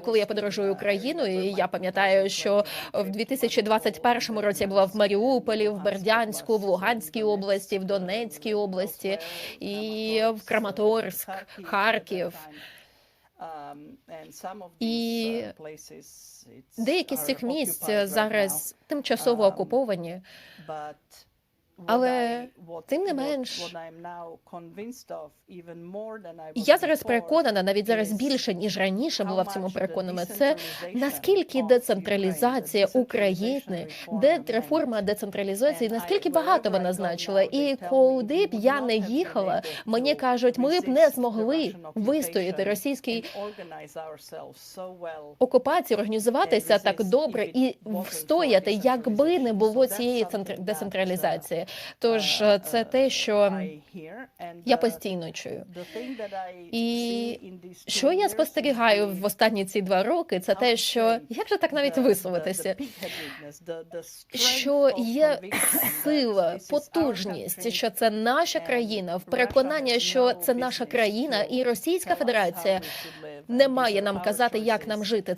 Коли я подорожую Україною, і я пам'ятаю, що в 2021 році я була в Маріуполі, в Бердянську, в Луганській області, в Донецькій області і в Краматорськ, Харків. І Деякі з цих місць зараз тимчасово окуповані. Але тим не менш, я зараз переконана, навіть зараз більше ніж раніше була в цьому переконана. Це наскільки децентралізація України, де реформа децентралізації, наскільки багато вона значила. І куди б я не їхала, мені кажуть, ми б не змогли вистояти російській окупації, організуватися так добре і встояти, якби не було цієї центр- децентралізації. Тож е, це те, що я постійно чую. І Що я спостерігаю в останні ці два роки, це те, що як же так навіть висловитися, що є сила, потужність, що це наша країна, в переконання, що це наша країна, і Російська Федерація не має нам казати, як нам жити.